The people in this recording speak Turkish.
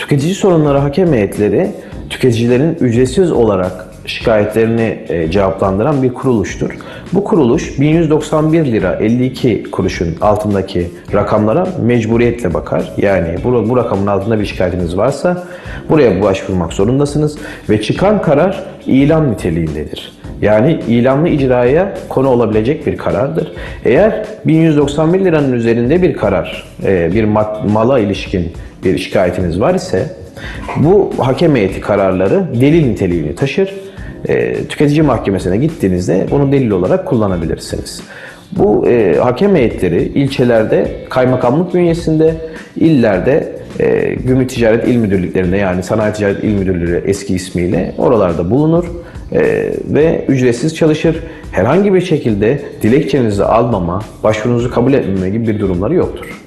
Tüketici sorunları hakem heyetleri tüketicilerin ücretsiz olarak şikayetlerini e, cevaplandıran bir kuruluştur. Bu kuruluş 1191 lira 52 kuruşun altındaki rakamlara mecburiyetle bakar. Yani bu, bu rakamın altında bir şikayetiniz varsa buraya başvurmak zorundasınız ve çıkan karar ilan niteliğindedir. Yani ilanlı icraya konu olabilecek bir karardır. Eğer 1191 liranın üzerinde bir karar, e, bir ma- mala ilişkin bir şikayetiniz var ise bu hakem heyeti kararları delil niteliğini taşır. E, tüketici mahkemesine gittiğinizde bunu delil olarak kullanabilirsiniz. Bu e, hakem heyetleri ilçelerde kaymakamlık bünyesinde, illerde e, Gümrük Ticaret İl Müdürlüklerinde yani Sanayi Ticaret İl Müdürlüğü eski ismiyle oralarda bulunur e, ve ücretsiz çalışır. Herhangi bir şekilde dilekçenizi almama, başvurunuzu kabul etmeme gibi bir durumları yoktur.